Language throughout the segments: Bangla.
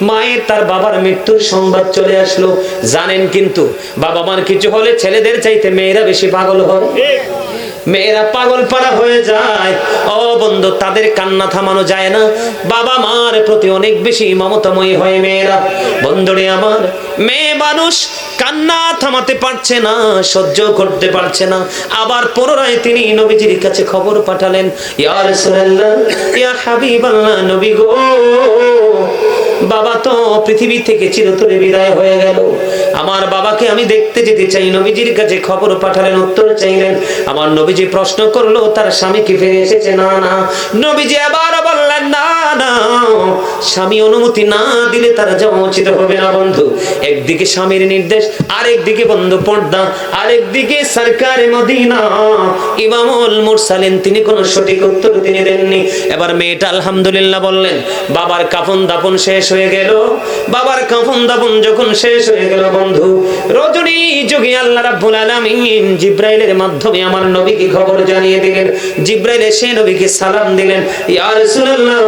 মায়ের তার বাবার মৃত্যুর সংবাদ চলে আসলো। জানেন কিন্তু বাবা মার কিছু হলে ছেলেদের চাইতে মেয়েরা বেশি পাগল হয়। মেয়েরা পাগল পাড়া হয়ে যায়। ও বন্ধু, তাদের কান্না থামানো যায় না। বাবা মার প্রতি অনেক বেশি মমতাময়ী হয় মেয়েরা। বন্ধুরে আমার, মেয়ে মানুষ কান্না থামাতে পারছে না, সহ্য করতে পারছে না। আবার পুনরায় তিনি নবীজির কাছে খবর পাঠালেন, ইয়া রাসূলুল্লাহ, ইয়া নবী গো। বাবা তো পৃথিবী থেকে চিরতরে বিদায় হয়ে গেল। আমার বাবাকে আমি দেখতে যেতে চাই। নবীজির কাছে খবর পাঠালেন, উত্তর চাইলেন, আমার নবীজি প্রশ্ন করল তার স্বামী কি ফিরে এসেছে? না না। নবীজি আবার বললেন না স্বামী অনুমতি না দিলে তার যাওয়া উচিত হবে না, বন্ধু। একদিকে স্বামীর নির্দেশ, আরেকদিকে বন্ধু পর্দা, আরেকদিকে সরকার মদিনা। ইমামুল মুরসালিন, তিনি কোন সঠিক উত্তর তিনি দেননি। এবার মেয়েটা আলহামদুলিল্লাহ বললেন, বাবার কাফন দাপন শেষ হয়ে গেল। বাবার কাফন দাপন যখন শেষ হয়ে গেল, বন্ধু, রজনী যোগে আল্লাহ রাব্বুল আলামিন জিব্রাইলের মাধ্যমে আমার নবীকে খবর জানিয়ে দিলেন। জিব্রাইল এসে নবীকে সালাম দিলেন, ইয়া রাসূলুল্লাহ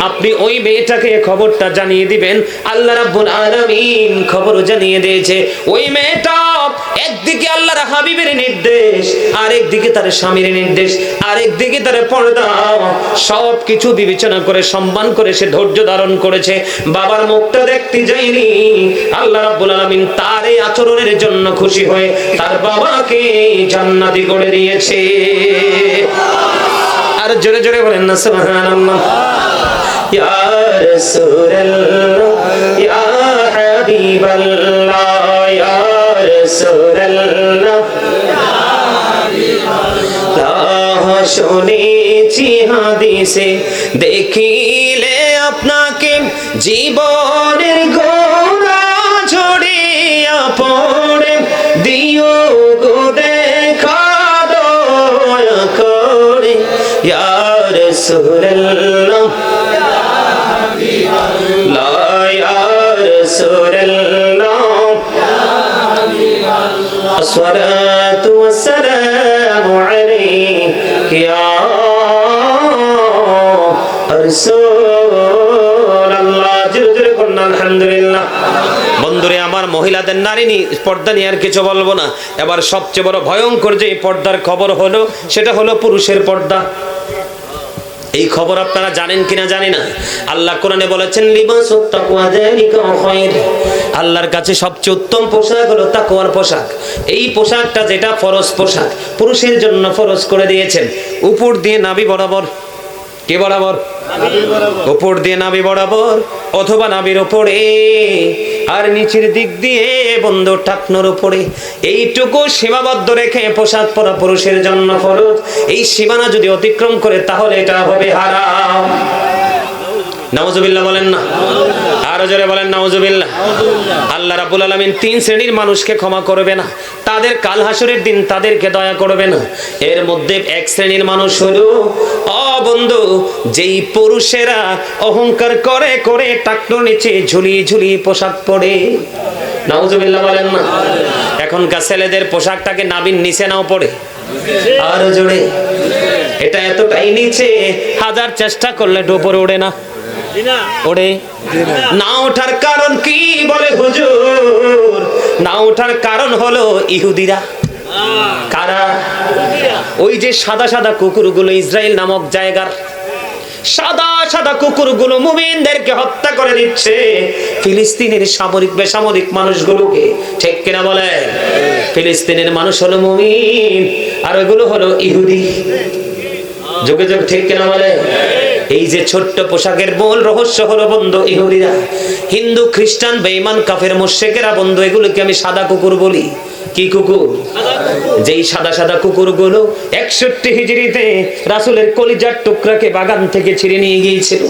আপনি ওই মেয়েটাকে খবরটা জানিয়ে দিবেন। আল্লাহ রাব্বুল আলামিন খবর জানিয়ে দিয়েছে ওই মেয়েটা একদিকে আল্লাহর হাবিবের নির্দেশ, আরেকদিকে তার স্বামীর নির্দেশ, আরেকদিকে তার পর্দা। সব কিছু বিবেচনা করে, সম্মান করে সে ধৈর্য ধারণ করেছে। বাবার মুখটা দেখতে যায়নি। আল্লাহ রাব্বুল আলামিন তার এই আচরণের জন্য খুশি হয়ে তার বাবাকে জান্নাতি করে দিয়েছে। আর জোরে জোরে বলেন না, সুবহানাল্লাহ। ইয়া রাসূলুল্লাহ, ইয়া হাবিবাল্লাহ। রাসূলুল্লাহ তাহ শুনেছি হাদিসে, দেখিলে আপনাকে জীবনের গোড়া ঝরিয়া পড়ে। দিও গো দেখা দয়া করে, ইয়া রাসূলুল্লাহ। الصلاة والسلام عليك يا رسول الله জোরে জোরে করুন আলহামদুলিল্লাহ বন্ধুরে আমার মহিলাদের নারী নি- পর্দা নিয়ে আর কিছু বলবো না এবার সবচেয়ে বড় ভয়ঙ্কর যে পর্দার খবর হলো সেটা হলো পুরুষের পর্দা এই খবর আপনারা জানেন কিনা জানি না। আল্লাহ কোরআনে বলেছেন আল্লাহর কাছে সবচেয়ে উত্তম পোশাক হলো তাকোয়ার পোশাক। এই পোশাকটা যেটা ফরজ পোশাক, পুরুষের জন্য ফরজ করে দিয়েছেন। উপর দিয়ে নাবি বরাবর কে বরাবর? উপর দিয়ে নাবি বরাবর, অথবা নাবির ওপরে। আর নিচের দিক দিয়ে বন্ধ টাকনোর উপরে। এইটুকু সীমাবদ্ধ রেখে পোশাক পরা পুরুষের জন্য ফরজ। এই সীমানা যদি অতিক্রম করে, তাহলে এটা হবে হারাম। নামাজ বলেন না। আরও জোরে বলেন নাউজুবিল্লাহ। আল্লাহ রাব্বুল আলামিন তিন শ্রেণির মানুষকে ক্ষমা করবে না তাদের কাল হাসুরের দিন তাদেরকে দয়া করবে না। এর মধ্যে এক শ্রেণির মানুষ হলো অ বন্ধু যেই পুরুষেরা অহংকার করে করে টাকনোর নিচে ঝুলিয়ে ঝুলিয়ে পোশাক পরে। নাউজুবিল্লাহ বলেন না। এখনকার ছেলেদের পোশাকটাকে নাবিন নিচে নাও পড়ে। আরও জোরে। এটা এতটাই নিচে হাজার চেষ্টা করলে ডোপরে ওড়ে না। ওড়ে না ওঠার কারণ কি বলে হুজুর? না ওঠার কারণ হলো ইহুদিরা। কারা? ওই যে সাদা সাদা কুকুরগুলো ইসরায়েল নামক জায়গার। সাদা সাদা কুকুরগুলো মুমিনদেরকে হত্যা করে দিচ্ছে। ফিলিস্তিনের সামরিক বেসামরিক মানুষগুলোকে। ঠিক কিনা বলে ফিলিস্তিনের মানুষ হলো মুমিন আর ওইগুলো হলো ইহুদি। যোগে যোগ ঠিক কিনা বলে? এই যে ছোট্ট পোশাকের মূল রহস্য হলো বন্ধু, ইহুদিরা। হিন্দু, খ্রিস্টান, বেঈমান, কাফের মোশেকেরা বন্ধু, এগুলোকে আমি সাদা কুকুর বলি। কি কুকুর? যেই সাদা সাদা কুকুরগুলো একষট্টি হিজড়িতে রাসুলের কলিজার টুকরাকে বাগান থেকে ছিঁড়ে নিয়ে গিয়েছিল।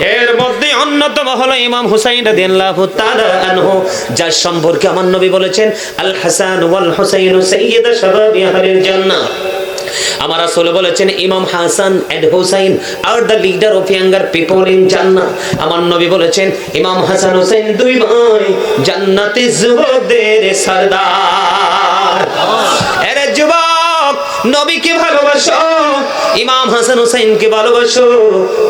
এর মধ্যে অন্যতম হলো ইমাম হুসাইন রাদিয়াল্লাহু তাআলা আনহু, যার সম্পর্কে আমার নবী বলেছেন, আল হাসান ওয়াল হুসাইন সাইয়্যিদা শাবাবি আহলিল জান্নাহ। আমার আসলে বলেছেন, ইমাম Hasan and Husain R the leader of younger people in জান্নাত আমার নবী বলেছেন, ইমাম হাসান হোসেন দুই ভাই জান্নাতে যুবকদের সরদার। নবীকে ভালোবাসো, ইমাম হাসান হুসাইনকে ভালোবাসো।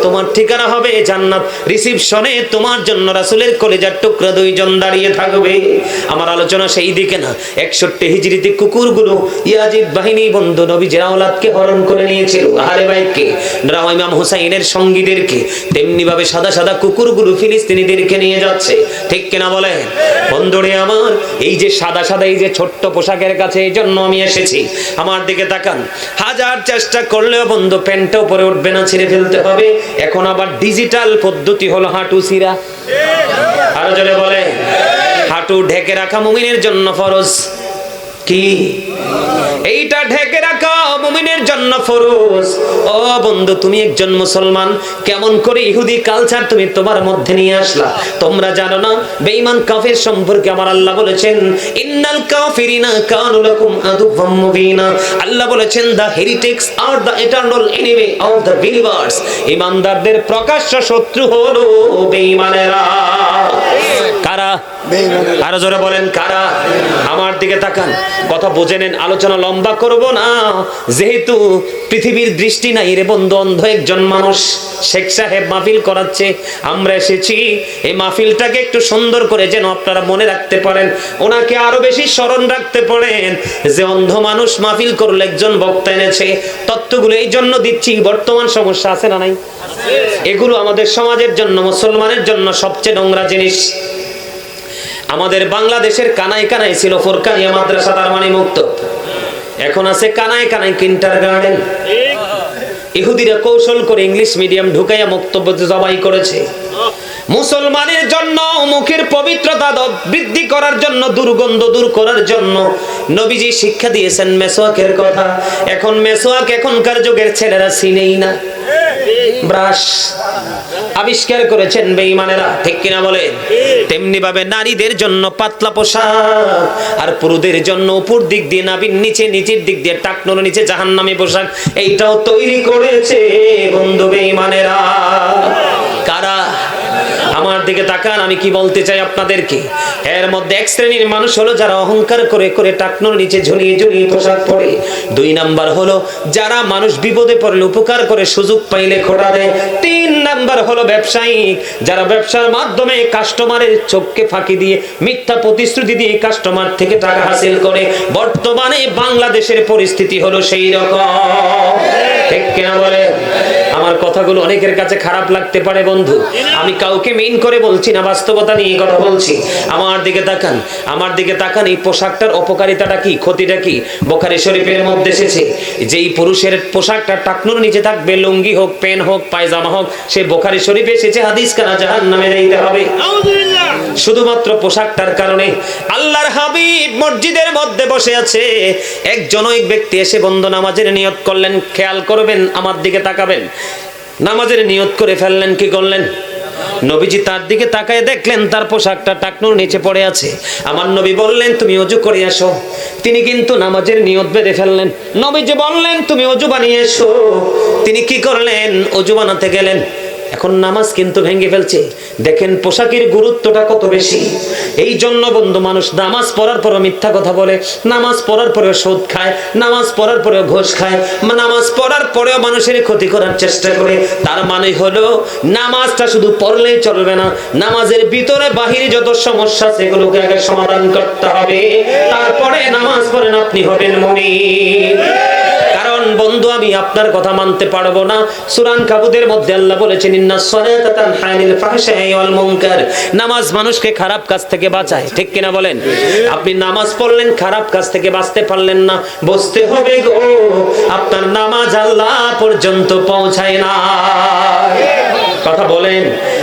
তোমার ঠিকানা হবে জান্নাত। রিসিপশনে তোমার জন্য রাসূলের কলেজার টুকরা দুইজন দাঁড়িয়ে থাকবে। আমার আলোচনা সেই দিকে না। একষট্টি হিজরিতে কুকুরগুলো ইয়াজিদ বাহিনী বন্ধু নবী জেরাউলাদকে হরণ করে নিয়েছিল। আহলে বাইতকে রাও ইমাম হুসাইনের সঙ্গীদেরকে তেমনি ভাবে সাদা সাদা কুকুরগুলো ফিলিস্তিনিদেরকে নিয়ে যাচ্ছে। ঠিক কিনা বলে বন্ধুরে আমার, এই যে সাদা সাদা, এই যে ছোট্ট পোশাকের কাছে এই জন্য আমি এসেছি। আমার দিকে তাকান। হাজার চেষ্টা করলেও বন্ধু প্যান্টটা উপরে উঠবে না, ছিঁড়ে ফেলতে হবে। এখন আবার ডিজিটাল পদ্ধতি হলো হাঁটু ছিঁড়া। আরও জোরে বলে হাঁটু ঢেকে রাখা মুমিনের জন্য ফরজ। কি? এইটা ঢেকে মুমিনের জন্য ফরজ। ও বন্ধু, তুমি একজন মুসলমান, কেমন করে ইহুদি কালচার তুমি তোমার মধ্যে নিয়ে আসলা? তোমরা জানো না, বেঈমান কাফের সম্পর্কে আমার আল্লাহ বলেছেন, ইন্নাল কাফিরিনা কানু লাকুম আদুওয়াম মুবিনা। আল্লাহ বলেছেন the হেরিটেক্স are the eternal enemy of the believers ইমানদারদের প্রকাশ্য শত্রু হলো বেঈমানেরা। কারা? আরও জোরে বলেন, কারা? আমার দিকে তাকান। কথা বুঝে নেন, আলোচনা লম্বা করব না। যেহেতু পৃথিবীর দৃষ্টি নাই রে বন্ধু, অন্ধ একজন মানুষ, শেখ সাহেব মাহফিল করাচ্ছে, আমরা এসেছি। এই মাহফিলটাকে একটু সুন্দর করে যেন আপনারা মনে রাখতে পারেন, ওনাকে আরও বেশি স্মরণ রাখতে পারেন। যে অন্ধ মানুষ মাহফিল করলে, একজন বক্তা এনেছে, তত্ত্বগুলো এই জন্য দিচ্ছি, বর্তমান সমস্যা আছে না নাই? এগুলো আমাদের সমাজের জন্য, মুসলমানের জন্য সবচেয়ে নোংরা জিনিস। আমাদের বাংলাদেশের কানাই কানাই ছিল ফোরকানিয়া মাদ্রাসা তার মানে মুক্ত। এখন আছে কানাই কানাই কিন্টার গার্ডেন। ইহুদিরা কৌশল করে ইংলিশ মিডিয়াম ঢুকাইয়া বক্তব্য জবাই করেছে। মুসলমানের জন্য, মুখের পবিত্রতা বৃদ্ধি করার জন্য, দুর্গন্ধ দূর করার জন্য। নবীজি শিক্ষা দিয়েছেন মেসোয়াকের কথা। এখন মেসোয়াক এখনকার যুগের ছেলেরা চিনেই না। ব্রাশ আবিষ্কার করেছেন বেঈমানেরা। ঠিক কিনা বলে তেমনি ভাবে নারীদের জন্য পাতলা পোশাক আর পুরুষদের জন্য উপর দিক দিয়ে নাবির নিচে, নিচের দিক দিয়ে টাকনোর নিচে জাহান্নামী পোশাক, এইটাও তৈরি করেছে বন্ধু আমার দিকে তাকান, আমি কি বলতে চাই আপনাদেরকে? এর মধ্যে এক শ্রেণির মানুষ হলো যারা অহংকার করে করে টাকনোর নিচে ঝুলিয়ে ঝুলিয়ে পোশাক পরে। দুই নাম্বার হলো যারা মানুষ বিপদে পড়লে উপকার করে সুযোগ পাইলে খোটা দেয়। তিন নাম্বার হলো ব্যবসায়িক যারা ব্যবসার মাধ্যমে কাস্টমারের চোখকে ফাঁকি দিয়ে মিথ্যা প্রতিশ্রুতি দিয়ে কাস্টমার থেকে টাকা হাসিল করে। বর্তমানে বাংলাদেশের পরিস্থিতি হলো সেই রকম। ঠিক কিনা বলে আমার কথাগুলো অনেকের কাছে খারাপ লাগতে পারে বন্ধু। আমি কাউকে মেইন করে বলছি না বাস্তবতা নিয়ে কথা বলছি। আমার দিকে তাকান আমার দিকে তাকান এই পোশাকটার অপকারিতাটা কি ক্ষতিটা কি? বোখারি শরীফের মধ্যে এসেছে যেই পুরুষের পোশাকটা টাকনুর নিচে থাকবে লুঙ্গি হোক পেন হোক পায়জামা হোক সে বোখারি শরীফে এসেছে হাদিস কানা জাহান নামে যাইতে হবে। শুধুমাত্র পোশাকটার কারণে আল্লাহর হাবিব মসজিদের মধ্যে বসে আছে। একজন ওই ব্যক্তি এসে বন্ধ নামাজের নিয়ত করলেন খেয়াল করবেন আমার দিকে তাকাবেন। নামাজের নিয়ত করে ফেললেন, কি করলেন? নবীজি তার দিকে তাকায় দেখলেন, তার পোশাকটা টাকনুর নিচে পড়ে আছে। আমার নবী বললেন, তুমি অজু করে আসো তিনি কিন্তু নামাজের নিয়ত বেঁধে ফেললেন। নবীজি বললেন, তুমি অজু বানিয়ে এসো। তিনি কি করলেন? অজু বানাতে গেলেন। এখন নামাজ কিন্তু ভেঙে ফেলছে। দেখেন পোশাকের গুরুত্বটা কত বেশি। এই জন্য বন্ধু মানুষ, নামাজ পড়ার পরে মিথ্যা কথা বলে, নামাজ পড়ার পরে সুদ খায়, নামাজ পড়ার পরে ঘোষ খায় নামাজ পড়ার পরেও মানুষের ক্ষতি করার চেষ্টা করে। তার মানে হলো, নামাজটা শুধু পড়লেই চলবে না, নামাজের ভিতরে বাহিরে যত সমস্যা সেগুলোকে আগে সমাধান করতে হবে। তারপরে নামাজ পড়েন আপনি হবেন কারণ বন্ধু, আমি আপনার কথা মানতে পারব না। সুরান কাবুদের মধ্যে আল্লাহ বলেছেন নামাজ মানুষকে খারাপ কাজ থেকে বাঁচায়, ঠিক কিনা বলেন? আপনি নামাজ পড়লেন, খারাপ কাজ থেকে বাঁচতে পারলেন না। বসতে হবে গো, আপনার নামাজ আল্লাহ পর্যন্ত পৌঁছায় না। কথা বলেন,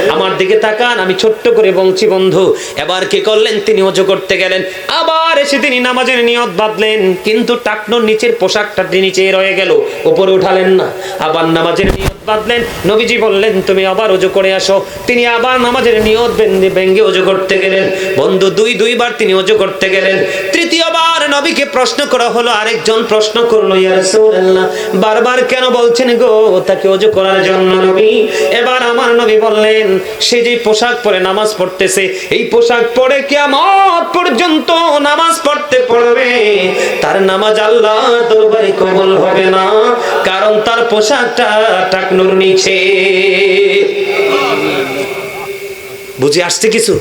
আমার দিকে তাকান, আমি ছোট্ট করে বলছি বন্ধু। এবার কি করলেন? তিনি অজু করতে গেলেন। আবার এসে তিনি নামাজের নিয়ত বাঁধলেন। কিন্তু টাকনোর নিচের পোশাকটা নিচে রয়ে গেল। উপরে উঠালেন না। আবার নামাজের নিয়ত বাঁধলেন। নবীজি বললেন, তুমি আবার অজু করে আসো। তিনি আবার নামাজের নিয়ত ভেঙ্গে অজু করতে গেলেন। বন্ধু, দুই, দুইবার তিনি অজু করতে গেলেন। তৃতীয়বার নবীকে প্রশ্ন করা হলো, আরেকজন প্রশ্ন করল, ইয়া রাসূলুল্লাহ। বারবার কেন বলছেন গো, তাকে ওযু করার জন্য নবী? এবার আমার নবী বললেন, সে যে পোশাক পরে নামাজ পড়তেছে, এই পোশাক পরে কিয়ামত পর্যন্ত নামাজ পড়তে পড়বে। তার নামাজ আল্লাহ দরবারে কবুল হবে না, কারণ তার পোশাকটা টাকনুর নিচে। বুঝে আসছে কিছু?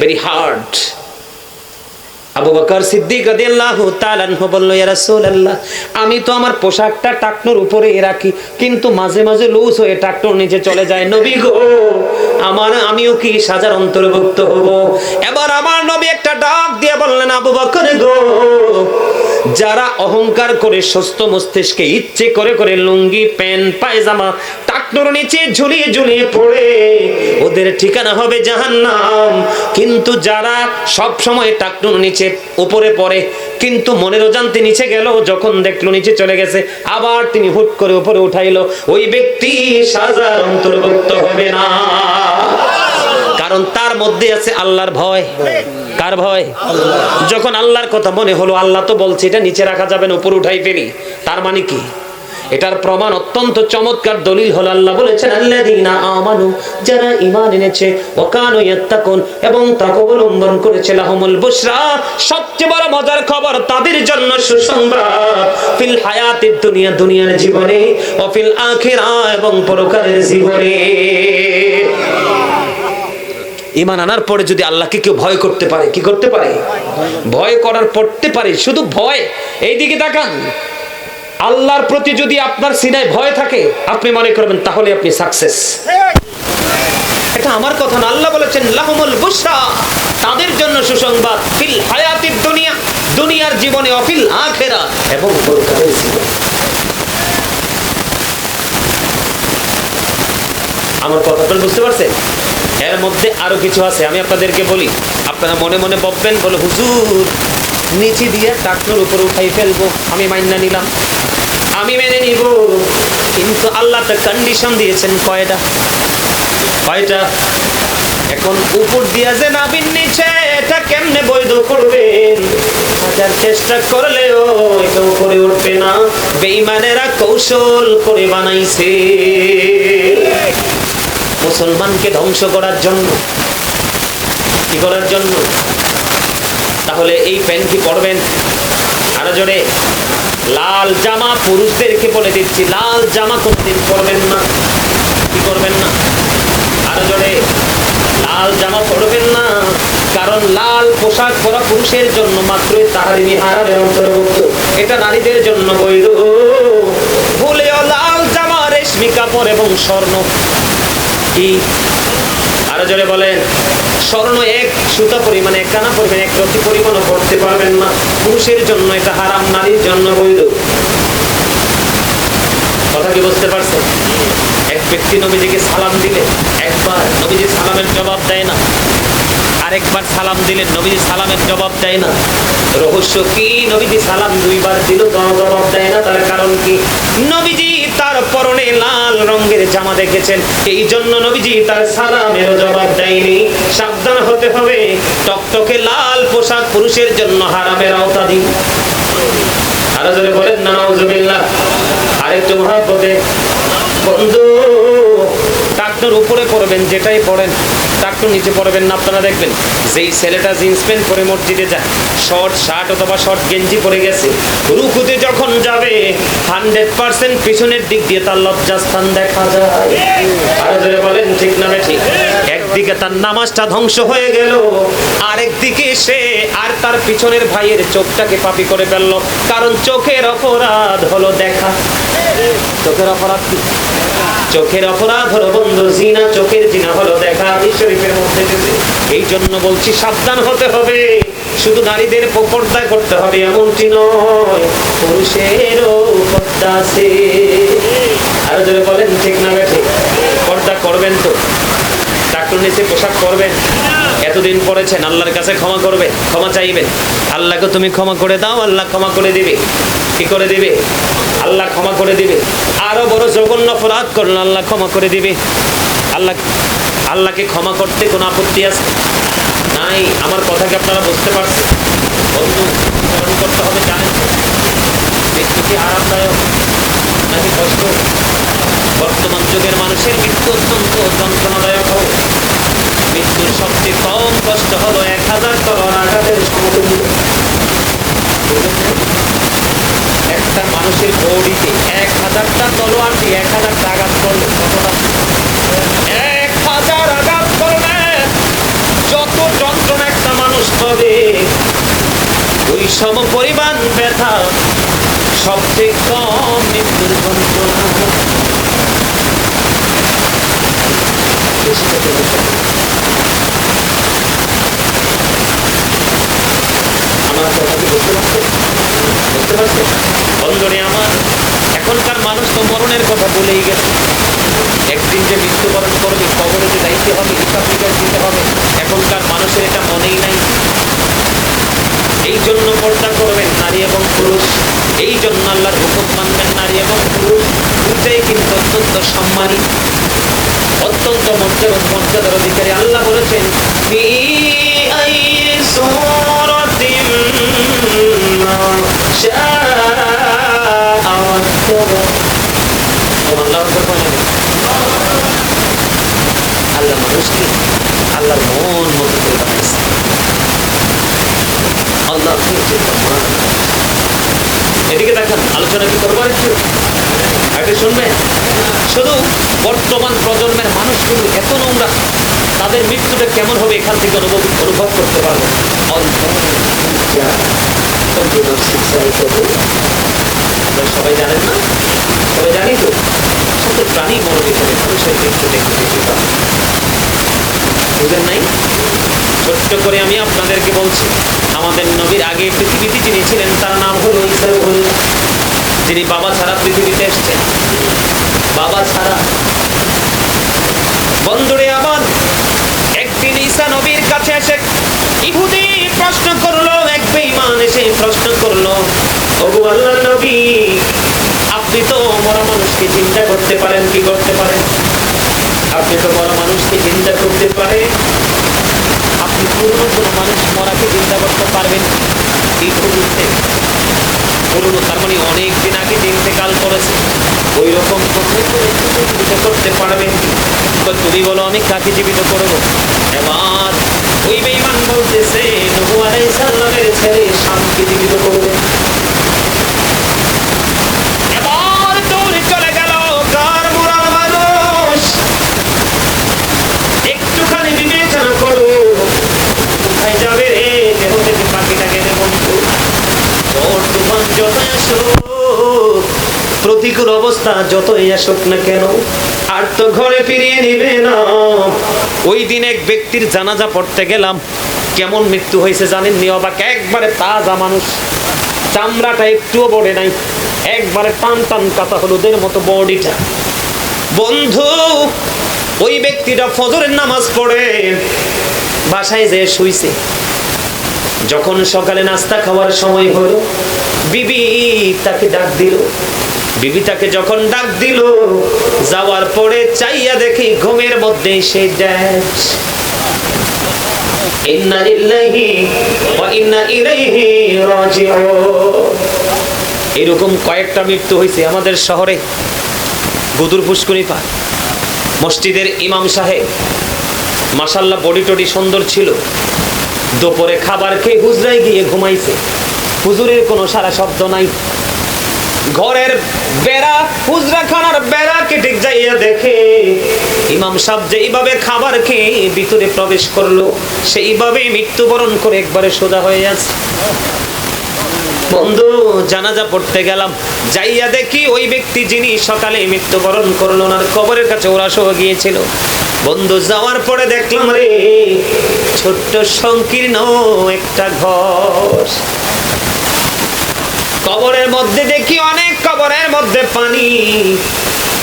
Very hard Abu Bakr Siddiq তাআলা বলল রাসূলুল্লাহ, আমি তো আমার পোশাকটা টাকনোর উপরে রাখি, কিন্তু মাঝে মাঝে লুজ হয়ে টাকনোর নিচে চলে যায়। নবী গো, আমার, আমিও কি সাজার অন্তর্ভুক্ত হব? এবার আমার নবী একটা ডাক দিয়ে বললেন, আবু বকর গো, যারা অহংকার করে সুস্থ মস্তিষ্কে ইচ্ছে করে করে লুঙ্গি, প্যান্ট, পায়জামা টাকনোর নিচে ঝুলিয়ে ঝুলিয়ে পড়ে, ওদের ঠিকানা হবে জাহান্নাম। কিন্তু যারা সব সময় টাকনুর নিচে উপরে পড়ে। কিন্তু মনের অজান্তে নিচে গেল, যখন দেখল নিচে চলে গেছে। আবার তিনি হুট করে উপরে উঠাইলো। ওই ব্যক্তি সাজার অন্তর্ভুক্ত হবে না। কারণ তার মধ্যে আছে আল্লাহর ভয়। কার ভয়? যখন আল্লাহর কথা মনে হলো, আল্লাহ তো বলছে, এটা নিচে রাখা যাবে না, উপরে উঠাই ফেলি তার মানে কি? এটার প্রমাণ অত্যন্ত চমৎকার দলিল হলো আল্লাহ বলেছেন আমানু, যারা এনেছে ইয়াত্তাকুন এবং করেছে লাহুমুল বুশরা। সবচেয়ে বড় মজার খবর তাদের জন্য সুসংবাদ। ফিল হায়াতিদ দুনিয়া, দুনিয়ার জীবনে ফিল আখিরা, এবং পরকালের জীবনে। ইমান আনার পরে যদি আল্লাহকে কেউ ভয় করতে পারে, কি করতে পারে? ভয় করার পড়তে পারে, শুধু ভয়। এইদিকে তাকান। আল্লাহর প্রতি যদি আপনার সিনায় ভয় থাকে, আপনি মনে করবেন, তাহলে আপনি সাকসেস এটা আমার কথা না, আল্লাহ বলেছেন, লাহুমুল বুশরা। তাদের জন্য সুসংবাদ, ফিল হায়াতিদ দুনিয়া। দুনিয়ার জীবনে, অফিল আখেরা। এবং পরকালের জীবনে। আমার কথা আপনারা বুঝতে পারছেন? এর মধ্যে আরও কিছু আছে, আমি আপনাদেরকে বলি। আপনারা মনে মনে বলবেন, বলে, হুজুর নিচে দিয়ে টাকনোর উপর উঠাই ফেলব। আমি মাইনা নিলাম। আমি মেনে নিব। কিন্তু আল্লাহ তো কন্ডিশন দিয়েছেন কয়টা? কয়টা? এখন উপর দিয়া যে নাবিন নিচে, এটা কেমনে বৈধ করবেন? হাজার চেষ্টা করলেও এটা উপরে উঠবে না। বেইমানেরা কৌশল করে বানাইছে। মুসলমানকে ধ্বংস করার জন্য। কি করার জন্য? তাহলে এই প্যান্ট কি পরবেন আরও জোরে। লাল জামা পুরুষদেরকে বলে দিচ্ছি। লাল জামা কোনদিন পরবেন না। কি করবেন না? আরও জোরে। লাল জামা পরবেন না। কারণ লাল পোশাক পরা পুরুষের জন্য মাত্রই তাহারিমি হারামের অন্তর্ভুক্ত। এটা নারীদের জন্য বৈধ। ভুলেও লাল জামা, রেশমি কাপড় এবং স্বর্ণ। কি? আরও জোরে বলেন। স্বর্ণ এক, সুতা পরিমাণে এক, কানা পরিমাণে এক, রতি পরিমাণও পড়তে পারবেন না। পুরুষের জন্য এটা হারাম, নারীর জন্য বৈধ। কথা কি বুঝতে পারছেন? এক ব্যক্তি নবীজিকে সালাম দিলে একবার নবীজি সালামের জবাব দেয় না। আরেকবার সালাম দিলেন নবীজি সালামের জবাব দেয় না। রহস্য কি? নবীজি সালাম দুইবার দিল জবাব দেয় না। তার কারণ কি? নবীজি তার পরনে লাল রঙের জামা দেখেছেন। এই জন্য নবীজি তার সালামের জবাব দেয়নি। সাবধান হতে হবে। টকটকে লাল পোশাক পুরুষের জন্য হারামের আওতাধীন। আরও জোরে বলেন না আরেকটু মহাপদে বন্ধু টাকনোর উপরে পড়বেন, যেটাই পড়েন টাকনোর নিচে পড়বেন না, আপনারা দেখবেন। যেই ছেলেটা জিন্স প্যান্ট পরে মসজিদে যায়, শর্ট শার্ট অথবা শর্ট গেঞ্জি পরে গেছে, রুকুতে যখন যাবে হান্ড্রেড পার্সেন্ট পিছনের দিক দিয়ে তার লজ্জাস্থান দেখা যায়। বলেন, ঠিক না একদিকে তার নামাজটা ধ্বংস হয়ে গেল আরেকদিকে সে আর তার পিছনের ভাইয়ের চোখটাকে পাপি করে ফেলল। কারণ চোখের অপরাধ হলো দেখা। চোখের অপরাধ কি? চোখের অপরাধ হলো বন্ধু, জিনা চোখের জিনা হলো দেখা। শরীফের মধ্যে। এই জন্য বলছি, সাবধান হতে হবে। শুধু নারীদের পর্দায় করতে হবে, এমনটি নয়, পুরুষেরও পর্দা আছে। আরও যদি বলেন, ঠিক না ঠিক? পর্দা করবেন তো? ডাক্তার নিচে পোশাক পরবেন। এতদিন পরেছেন আল্লাহর কাছে ক্ষমা করবে, ক্ষমা চাইবেন। আল্লাহকে তুমি ক্ষমা করে দাও, আল্লাহ ক্ষমা করে দিবে। কি করে দিবে? আল্লাহ ক্ষমা করে দিবে। আরও বড় জঘন্য অপরাধ করলে আল্লাহ ক্ষমা করে দিবে। আল্লাহ, আল্লাহকে ক্ষমা করতে কোনো আপত্তি আছে? নাই, আমার কথা কি আপনারা বুঝতে পারছেন? বন্ধু করতে হবে, জানেন আরামদায়ক নাকি কষ্ট বর্তমান যুগের মানুষের মৃত্যু অত্যন্ত যন্ত্রণাদায়ক হবে মৃত্যুর সবচেয়ে কম কষ্ট হলো এক হাজার তলার আঘাতের সমতুল্য বুঝলেন? একটা মানুষের বডিতে এক হাজারটা তলোয়ার দিয়ে এক হাজারটা আঘাত করলে কতটা এক হাজার আঘাত করলে যত যন্ত্রণা একটা মানুষ পাবে ওই সম পরিমাণ ব্যথা সবচেয়ে কম মৃত্যুর যন্ত্রণা। আমার বুঝতে বুঝতে আমার এখনকার মানুষ তো কথা গেছে একদিন যে মৃত্যুবরণ করবে, কবরে যে হবে দিতে হবে, এখনকার মানুষের এটা মনেই নাই এই জন্য পর্দা করবেন নারী এবং পুরুষ এই জন্য আল্লাহর হুকুম মানবেন নারী এবং পুরুষ দুটাই কিন্তু অত্যন্ত সম্মানী অত্যন্ত মর্যাদা মর্যাদার অধিকারী আল্লাহ বলেছেন আল্লাহ মানুষকে আল্লাহর মন মতো করে আল্লাহ। এদিকে দেখেন, আলোচনা কি করবার একটু আগে শুনবেন শুধু বর্তমান প্রজন্মের মানুষগুলো এত নোংরা, তাদের মৃত্যুটা কেমন হবে এখান থেকে অনুভব অনুভব করতে পারব সবাই জানেন না? সবাই জানি তো? সব প্রাণী মরণে করে মানুষের মৃত্যু দেখতে দেখতে বুঝেন নাই? ছোট্ট করে আমি আপনাদেরকে বলছি, আমাদের নবীর আগে পৃথিবীতে যিনি ছিলেন, তার নাম হলো ঈসা যিনি বাবা ছাড়া পৃথিবীতে এসছেন। বাবা ছাড়া। বন্ধুরে আবার একদিন ঈসা নবীর কাছে এসে ইহুদি প্রশ্ন করল, এক বেঈমান এসে প্রশ্ন করল, ওগো আল্লাহর নবী, আপনি তো মরা মানুষকে চিন্তা করতে পারেন, কি করতে পারেন? আপনি তো মরা মানুষকে চিন্তা করতে পারেন। আপনি পুরনো কোনো মানুষ মরাকে চিন্তা করতে পারবেন এই বলছে পুরনো তার মানে অনেক দিন আগে যে ইন্তেকাল করেছে। ওই রকম কোথায় করে জীবিত করতে পারবেন। তো তুমি বলো, আমি কাকে জীবিত করব? এবার ওই বেঈমান বলতেছে, নবু আলাইহিস সালামের ছেলে শামকে জীবিত করবে এবার দৌড়ে চলে গেল কার মরা মানুষ একটুখানি বিবেচনা করো কোথায় যাবে রে দেহ থেকে পাখিটাকে রে বন্ধু ঝড় তুফান যত আসুক প্রতিকূল অবস্থা যতই আসুক না কেন? আর তো ঘরে ফিরিয়ে নিবে না। ওই দিন এক ব্যক্তির জানাজা পড়তে গেলাম। কেমন মৃত্যু হয়েছে জানেননি? অবাক। একবারে তাজা মানুষ। চামড়াটা একটুও বড়ে নাই। একবারে টান টান কাতা হলুদের মতো বডিটা। বন্ধু, ওই ব্যক্তিটা ফজরের নামাজ পড়ে। বাসায় যেয়ে শুইছে। যখন সকালে নাস্তা খাওয়ার সময় হলো, বিবি তাকে ডাক দিল। বিবি তাকে যখন ডাক দিল, যাওয়ার পরে চাইয়া দেখি ঘুমের মধ্যে সে এরকম কয়েকটা মৃত্যু হয়েছে আমাদের শহরে। গুদুর পুষ্করি পা মসজিদের ইমাম সাহেব। মাসাল্লাহ বডি টডি সুন্দর ছিল। দুপুরে খাবার খেয়ে হুজরায় গিয়ে ঘুমাইছে। হুজুরের কোনো সারা শব্দ নাই। ঘরের বেড়া হুজরা খানার বেড়া কেটে যাইয়া দেখে? ইমাম সাহেব যেইভাবে খাবার খেয়ে ভিতরে প্রবেশ করল সেইভাবে মৃত্যুবরণ করে একবারে সোজা হয়ে আছে বন্ধু, জানাজা পড়তে গেলাম। যাইয়া দেখি ওই ব্যক্তি যিনি সকালে মৃত্যুবরণ করল, ওনার কবরের কাছে ওরা সহ গিয়েছিল। বন্ধু, যাওয়ার পরে দেখলাম রে, ছোট্ট সংকীর্ণ একটা ঘর। কবরের মধ্যে দেখি অনেক কবরের মধ্যে পানি।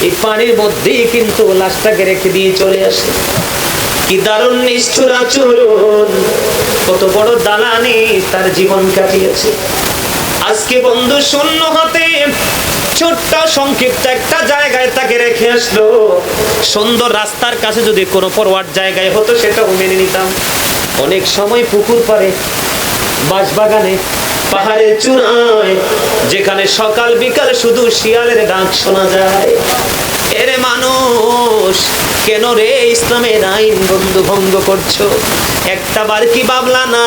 এই পানির মধ্যেই কিন্তু লাশটাকে রেখে দিয়ে চলে আসে। কি দারুণ নিষ্ঠুর আচরণ। কত বড় দালানে তার জীবন কাটিয়েছে। আজকে বন্ধু শূন্য হতে ছোট্ট সংক্ষিপ্ত একটা জায়গায় তাকে রেখে আসলো। সুন্দর রাস্তার কাছে যদি কোনো পরওয়ার জায়গায় হতো, সেটাও মেনে নিতাম। অনেক সময় পুকুর পারে বাঁশবাগানে পাহাড়ের চূড়ায়, যেখানে সকাল বিকাল শুধু শিয়ালের ডাক শোনা যায়। এরে মানুষ, কেন রে ইসলামের আইন বন্ধু ভঙ্গ করছ? একটা বার কি ভাবলা না,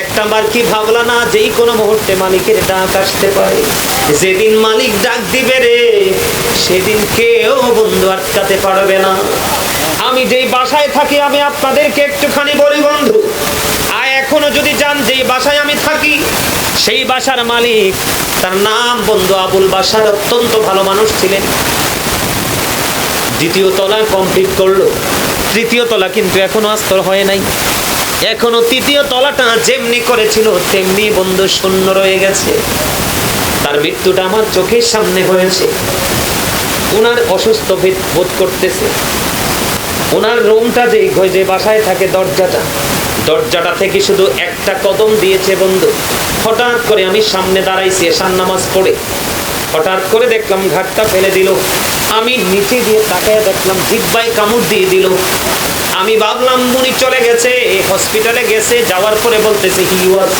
একটা বার কি ভাবলা না যেই কোনো মুহূর্তে মালিকের ডাক আসতে পারে? যেদিন মালিক ডাক দিবে রে, সেদিন কেউ বন্ধু আটকাতে পারবে না। আমি যেই বাসায় থাকি, আমি আপনাদেরকে একটুখানি বলি বন্ধু এখনও যদি যান, যেই বাসায় আমি থাকি, সেই বাসার মালিক, তার নাম বন্ধু আবুল বাসার অত্যন্ত ভালো মানুষ ছিলেন। দ্বিতীয় তলা কমপ্লিট করল। তৃতীয় তলা কিন্তু এখনও আস্তর হয় নাই। এখনও তৃতীয় তলাটা যেমনি করেছিল, তেমনি বন্ধু শূন্য রয়ে গেছে। তার মৃত্যুটা আমার চোখের সামনে হয়েছে। ওনার অসুস্থ বোধ করতেছে। ওনার রুমটা যে যে বাসায় থাকে, দরজাটা। দরজাটা থেকে শুধু একটা কদম দিয়েছে বন্ধু। হঠাৎ করে আমি সামনে দাঁড়াইছি এসান নামাজ পড়ে। হঠাৎ করে দেখলাম ঘাটটা ফেলে দিল। আমি নিচে দিয়ে তাকায় দেখলাম জিব্বাই কামড় দিয়ে দিল। আমি ভাবলাম, মুনি চলে গেছে হসপিটালে গেছে। যাওয়ার পরে বলতেছে হি ওয়াজ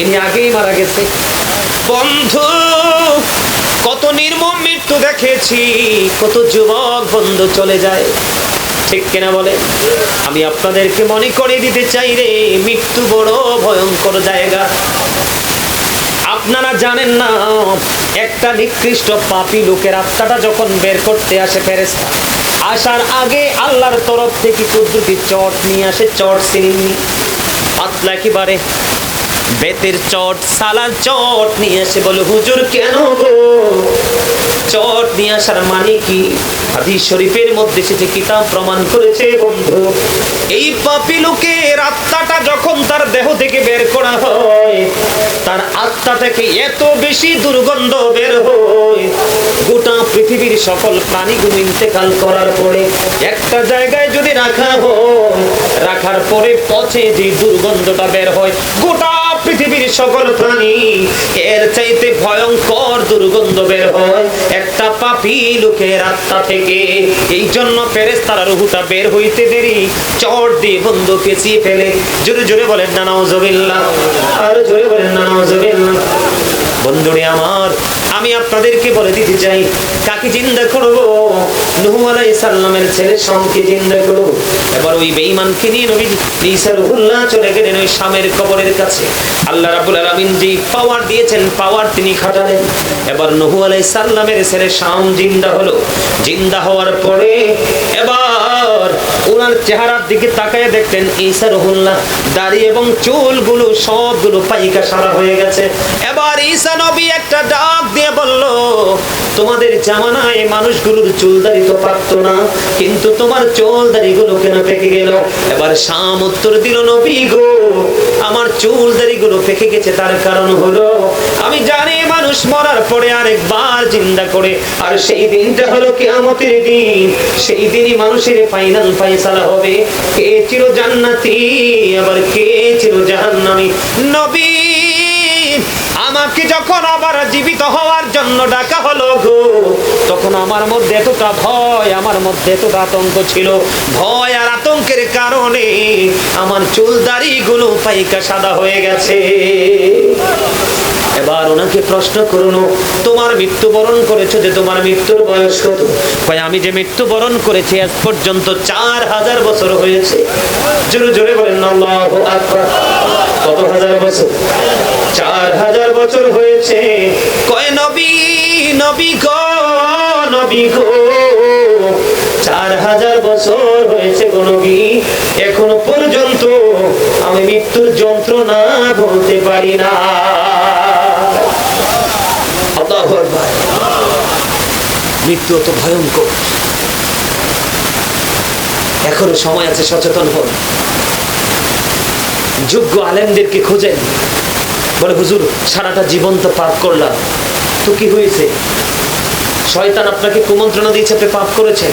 ইনি আগেই মারা গেছে। বন্ধু, কত নির্মম মৃত্যু দেখেছি, কত যুবক বন্ধু চলে যায়। ঠিক কেনা বলে? আমি আপনাদেরকে মনে করে দিতে চাই রে, মৃত্যু বড় ভয়ঙ্কর জায়গা। আপনারা জানেন না, একটা নিকৃষ্ট পাপী লোকের আত্মাটা যখন বের করতে আসে ফেরেস্তা আসার আগে আল্লাহর তরফ থেকে কুদ্দুটি চট নিয়ে আসে, চট সিনিনি পাতলা একেবারে বেতের চট, সালার চট নিয়ে আসে বলে, হুজুর, কেন গো? চট নিয়ে আসার মানে কি? হাদিস শরীফের মধ্যে সেটি কিতাব প্রমাণ করেছে, বন্ধু, এই পাপি লোকের আত্মাটা যখন তার দেহ থেকে বের করা হয়, তার আত্মা থেকে এত বেশি দুর্গন্ধ বের হয়, গোটা পৃথিবীর সকল প্রাণীগুলো ইন্তেকাল করার পরে একটা জায়গায় যদি রাখা হয়, রাখার পরে পচে যে দুর্গন্ধটা বের হয়, গোটা পৃথিবীর সকল প্রাণী এর চাইতে ভয়ঙ্কর দুর্গন্ধ বের হয়। একটা পাপি লোকের আত্মা থেকে। এই জন্য ফেরেস তারা রুহুটা বের হইতে দেরি। চট দিয়ে বন্ধু পেঁচিয়ে ফেলে। জোরে জোরে বলেন না জবিল্লা আর জোরে বলেন না জবিল্লা বন্ধুরে আমার আমি আপনাদেরকে বলে দিতে চাই, কাকে জিন্দা করব? নুহু ছেলে জিন্দা এবার ওই নিয়ে নবী চলে গেলেন ওই কবরের কাছে। আল্লাহ রাব্বুল আলামিন যে পাওয়ার দিয়েছেন পাওয়ার তিনি খাটালেন। এবার নুহু আলাইহিস সালামের ছেলে শাম জিন্দা হলো। জিন্দা হওয়ার পরে এবার ওনার চেহারার দিকে তাকায় দেখতেন ঈসা রহুল্লাহ দাড়ি এবং চুলগুলো সবগুলো পাইকা সারা হয়ে গেছে। এবার ঈসা নবী একটা ডাক দিয়ে বলল, তোমাদের জামানায় মানুষগুলোর চুল দাড়ি তো পারতো না, কিন্তু তোমার চুল দাড়িগুলো কেন পেকে গেল? এবার শাম উত্তর দিল, নবী গো, আমার চুল দাড়িগুলো পেকে গেছে, তার কারণ হলো, আমি জানি মানুষ মরার পরে আরেকবার জিন্দা করে, আর সেই দিনটা হলো কিয়ামতের দিন। সেই দিনই মানুষের ফাইনাল ফাইসালা হবে, কে চির জান্নাতি, আবার কে চির জাহান্নামী? নবী আমাকে যখন আবার জীবিত হওয়ার জন্য ডাকা হলো গো? তখন আমার মধ্যে এতটা ভয়, আমার মধ্যে এতটা আতঙ্ক ছিল। ভয় আর আতঙ্কের কারণে আমার চুল দাড়িগুলো পাইকা সাদা হয়ে গেছে। এবার ওনাকে প্রশ্ন করুন তোমার মৃত্যুবরণ করেছ যে তোমার মৃত্যুর বয়স কত? কয়, আমি যে মৃত্যুবরণ করেছি আজ পর্যন্ত চার হাজার বছর হয়েছে। জোরে জোরে বলেন কত হাজার বছর? চার হাজার বছর হয়েছে। কয়, নবী নবী গো নবী গো। চার হাজার বছর হয়েছে গো নবী, এখনও পর্যন্ত আমি মৃত্যুর যন্ত্রণা বলতে পারি না। মৃত্যু অত ভয়ঙ্কর। এখনও সময় আছে, সচেতন হন। যোগ্য আলেমদেরকে খোঁজেন। বলে, হুজুর, সারাটা জীবন তো পাপ করলাম। তো কি হয়েছে? শয়তান আপনাকে কুমন্ত্রণা দিয়েছে, আপনি পাপ করেছেন।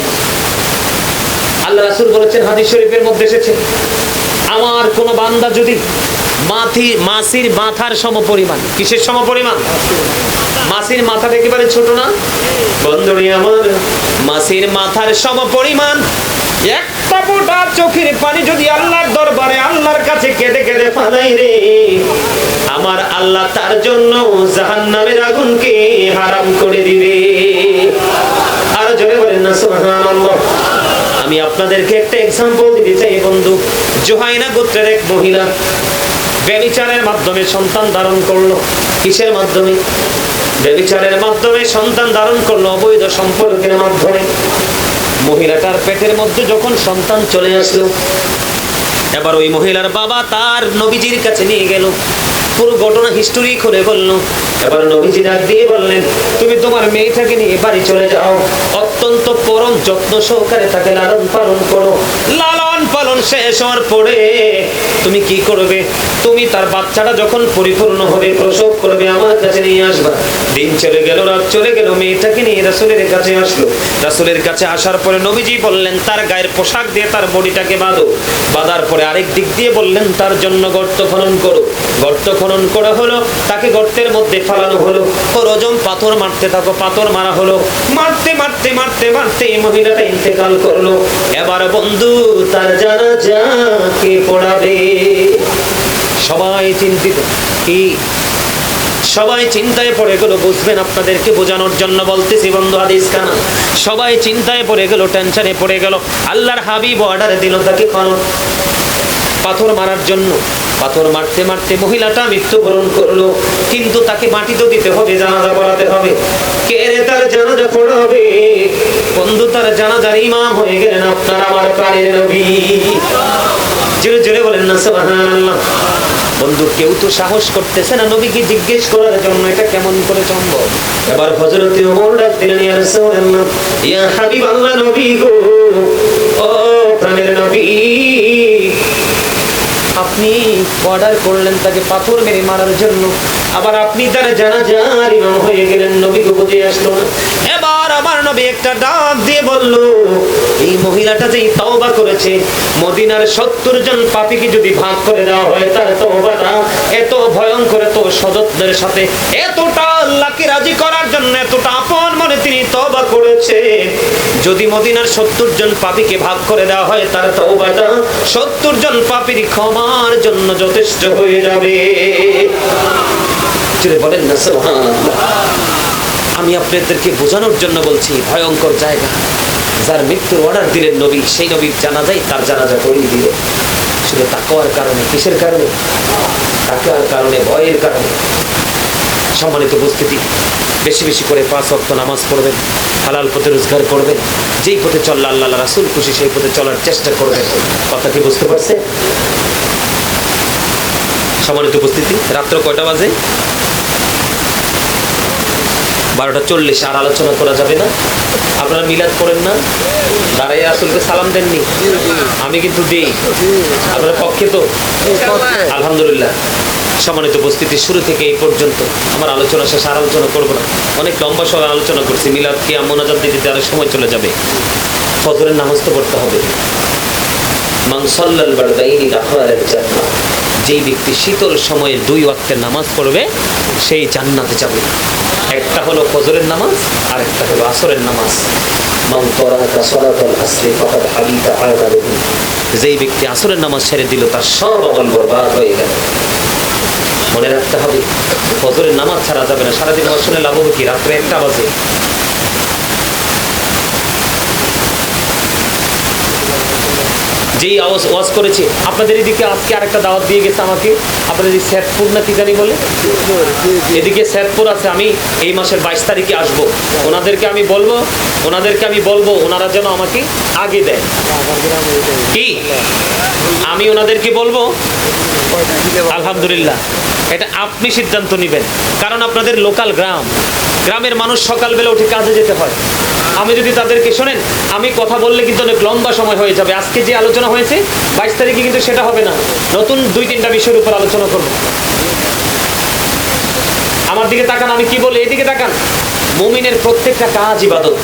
আল্লাহ রাসূল বলেছেন, হাদিস শরীফের মধ্যে এসেছে, আমার কোনো বান্দা যদি মাসির মাথার সম পরিমাণ কিসের সম পরিমাণ মাসির মাথাটা একেবারে ছোট না। বন্ধুরি আমার, মাসির মাথার সম পরিমাণ এক তাপটা চোখের পানি যদি আল্লাহর দরবারে, আল্লাহর কাছে কেঁদে কেঁদে ফালাই রে। আমার আল্লাহ তার জন্য জাহান্নামের আগুনকে হারাম করে দিবে। আর জোরে বলেন না, সুবহানাল্লাহ। আমি আপনাদেরকে একটা এক্সাম্পল দিতে চাই বন্ধু। জোহাইনা গোত্রের এক মহিলা। ব্যবিচারের মাধ্যমে সন্তান ধারণ করল। কিসের মাধ্যমে? ব্যবিচারের মাধ্যমে সন্তান ধারণ করল অবৈধ সম্পর্কের মাধ্যমে। মহিলাটার পেটের মধ্যে যখন সন্তান চলে আসলো, এবার ওই মহিলার বাবা তার নবীজির কাছে নিয়ে গেল। পুরো ঘটনা হিস্টোরি খুলে বলল। এবার নবীজি ডাক দিয়ে বললেন, তুমি তোমার মেয়েটাকে নিয়ে বাড়ি চলে যাও। অত্যন্ত পরম যত্ন সহকারে তাকে লালন পালন করো। লালন পালন শেষ হওয়ার পরে তুমি কি করবে? তুমি তার বাচ্চাটা যখন পরিপূর্ণ হবে, প্রসব করবে, আমার কাছে নিয়ে আসবা। দিন চলে গেল, রাত চলে গেল, মেয়েটাকে নিয়ে রাসুলের কাছে আসলো। রাসুলের কাছে আসার পরে নবীজি বললেন, তার গায়ের পোশাক দিয়ে তার বডিটাকে বাঁধো। বাঁধার পরে আরেক দিক দিয়ে বললেন, তার জন্য গর্ত খনন করো। গর্ত খনন করা হলো, তাকে গর্তের মধ্যে ফালানো হলো রজম পাথর মারতে থাকো পাথর মারা হলো। মারতে মারতে মারতে মারতে এই মহিলাটা ইন্তেকাল করল। এবার বন্ধু, তার জানা যা কে পড়াবে, সবাই চিন্তিত। কি? সবাই চিন্তায় পড়ে গেল, বুঝবেন আপনাদেরকে বোঝানোর জন্য বলতেছি বন্ধু হাদিস খানা সবাই চিন্তায় পড়ে গেল, টেনশনে পড়ে গেল। আল্লাহর হাবিব অর্ডার দিল তাকে খনন, পাথর মারার জন্য। পাথর মারতে মারতে মহিলাটা মৃত্যুবরণ করল। কিন্তু তাকে মাটি তো দিতে হবে, জানাজা পড়াতে হবে। কে রে তার জানাজা পড়াবে বন্ধু, তার জানাজার ইমাম হয়ে গেলেন আপনার আমার প্রাণের নবী। জোরে জোরে বলেন না, সুবহানাল্লাহ। বন্ধু, কেউ তো সাহস করতেছে না নবীকে জিজ্ঞেস করার জন্য, এটা কেমন করে সম্ভব? এবার হযরতে ওমর ডাক ইয়া রাসূলুল্লাহ, ইয়া হাবিবাল্লাহ নবী গো, ও প্রাণের নবী। আপনি অর্ডার করলেন তাকে পাথর মেরে মারার জন্য। আবার আপনি তার জানাজার ইমাম হয়ে গেলেন, নবী বুঝে আসলো না। এবার আমার নবী একটা ডাক দিয়ে বলল, এই মহিলাটা যেই তওবা করেছে, মদিনার সত্তর জন পাপীকে যদি ভাগ করে দেওয়া হয়, তার তওবাটা এত ভয়ঙ্কর, এত সযত্নের সাথে এতটা আল্লাহকে রাজি করার জন্য, এতটা আপন মনে তিনি তওবা করেছে। যদি মদিনার সত্তর জন পাপীকে ভাগ করে দেওয়া হয়, তার তওবাটা সত্তর জন পাপীর ক্ষমার জন্য যথেষ্ট হয়ে যাবে। বলেন না, সুবহানাল্লাহ। আমি আপনাদেরকে বোঝানোর জন্য বলছি, ভয়ঙ্কর জায়গা। যার মৃত্যুর অর্ডার দিলেন নবী, সেই নবীর জানাজাই তার জানাজা করিয়ে দিল। শুধু তাকওয়ার কারণে, কিসের কারণে? তাকওয়ার কারণে, ভয়ের কারণে। সম্মানিত উপস্থিতি, বেশি বেশি করে পাঁচ অক্ত নামাজ পড়বেন, হালাল পথে রোজগার করবেন, যেই পথে চললে আল্লাহ রাসুল খুশি, সেই পথে চলার চেষ্টা করবেন। কথা কি বুঝতে পারছে সম্মানিত উপস্থিতি, রাত্র কয়টা বাজে? বারোটা চল্লিশ, আর আলোচনা করা যাবে না। আপনারা মিলাদ করেন না। দাঁড়াই আসলকে সালাম দেননি। আমি কিন্তু দিই। আপনার পক্ষে তো? আলহামদুলিল্লাহ। সম্মানিত উপস্থিতি শুরু থেকে এই পর্যন্ত আমার আলোচনা শেষ, আর আলোচনা করব না। অনেক লম্বা সময় আলোচনা করছি। মিলাদ কি মোনাজাত দিতে আরও সময় চলে যাবে। ফজরের নামাজ তো পড়তে হবে। মাংসল্লাল বারদাইনি জান্নাহ। যেই ব্যক্তি শীতল সময়ে দুই ওয়াক্তের নামাজ পড়বে, সেই জান্নাতে যাবে। একটা হলো ফজরের নামাজ আর একটা হলো আসরের নামাজ। যেই ব্যক্তি আসরের নামাজ সেরে দিল, তার সব আমল বরবাদ হয়ে গেল। মনে রাখতে হবে, ফজরের নামাজ ছাড়া যাবে না। সারাদিন নামাজ শুনে লাভ হবে কি? রাত্রে একটা বাজে। যেই আওয়াজ ওয়াজ করেছে, আপনাদের এদিকে আজকে আরেকটা দাওয়াত দিয়ে গেছে আমাকে। আপনাদের স্যাদপুর না কি জানি বলে? এদিকে স্যাদপুর আছে, আমি এই মাসের বাইশ তারিখে আসব। ওনাদেরকে আমি বলব, ওনাদেরকে আমি বলব, ওনারা যেন আমাকে আগে দেয়। কি? আমি ওনাদেরকে বলব, আলহামদুলিল্লাহ, এটা আপনি সিদ্ধান্ত নেবেন। কারণ আপনাদের লোকাল গ্রাম গ্রামের মানুষ সকালবেলা উঠে কাজে যেতে হয়। আমি যদি তাদেরকে, শোনেন, আমি কথা বললে কিন্তু অনেক লম্বা সময় হয়ে যাবে। আজকে যে আলোচনা হয়েছে, বাইশ তারিখে কিন্তু সেটা হবে না। নতুন দুই তিনটা বিষয়ের উপর আলোচনা করব। আমার দিকে তাকান, আমি কি বলি? এদিকে তাকান। মুমিনের প্রত্যেকটা কাজ ইবাদত।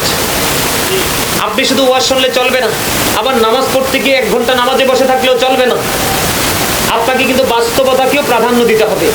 আপনি শুধু ওয়াজ শুনলে চলবে না। আবার নামাজ পড়তে গিয়ে এক ঘণ্টা নামাজে বসে থাকলেও চলবে না। আপনাকে কিন্তু বাস্তবতাকেও প্রাধান্য দিতে হবে।